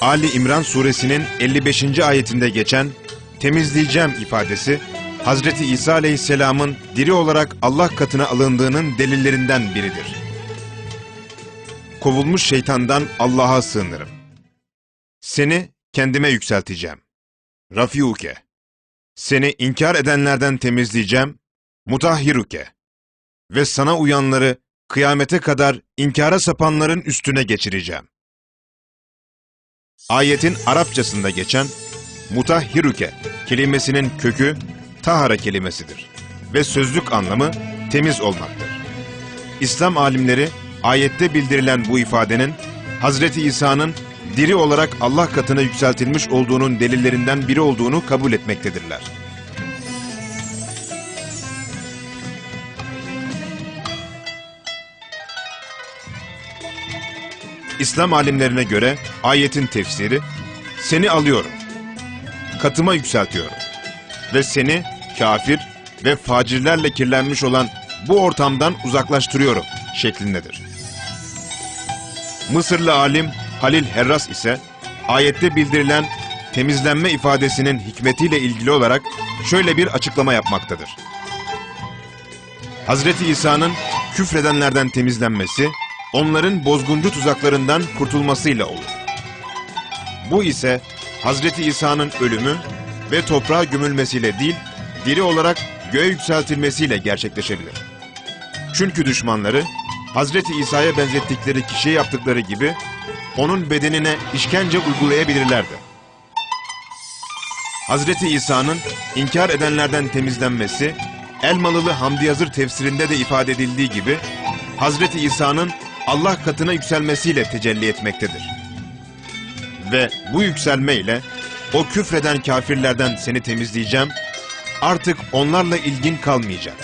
Ali İmran suresinin 55. ayetinde geçen temizleyeceğim ifadesi Hazreti İsa aleyhisselamın diri olarak Allah katına alındığının delillerinden biridir. Kovulmuş şeytandan Allah'a sığınırım. Seni kendime yükselteceğim. Rafiuke. Seni inkar edenlerden temizleyeceğim. Mutahhiruke. Ve sana uyanları kıyamete kadar inkara sapanların üstüne geçireceğim. Ayetin Arapçasında geçen mutahhiruke kelimesinin kökü tahara kelimesidir ve sözlük anlamı temiz olmaktır. İslam alimleri ayette bildirilen bu ifadenin Hazreti İsa'nın diri olarak Allah katına yükseltilmiş olduğunun delillerinden biri olduğunu kabul etmektedirler. İslam alimlerine göre ayetin tefsiri, seni alıyorum, katıma yükseltiyorum ve seni kafir ve facirlerle kirlenmiş olan bu ortamdan uzaklaştırıyorum şeklindedir. Mısırlı alim Halil Herras ise ayette bildirilen temizlenme ifadesinin hikmetiyle ilgili olarak şöyle bir açıklama yapmaktadır. Hazreti İsa'nın küfredenlerden temizlenmesi, onların bozguncu tuzaklarından kurtulmasıyla olur. Bu ise Hazreti İsa'nın ölümü ve toprağa gömülmesiyle değil, diri olarak göğe yükseltilmesiyle gerçekleşebilir. Çünkü düşmanları Hazreti İsa'ya benzettikleri kişiye yaptıkları gibi onun bedenine işkence uygulayabilirlerdi. Hazreti İsa'nın inkar edenlerden temizlenmesi, Elmalılı Hamdi Yazır tefsirinde de ifade edildiği gibi Hazreti İsa'nın Allah katına yükselmesiyle tecelli etmektedir. Ve bu yükselme ile o küfreden kafirlerden seni temizleyeceğim, artık onlarla ilgin kalmayacak.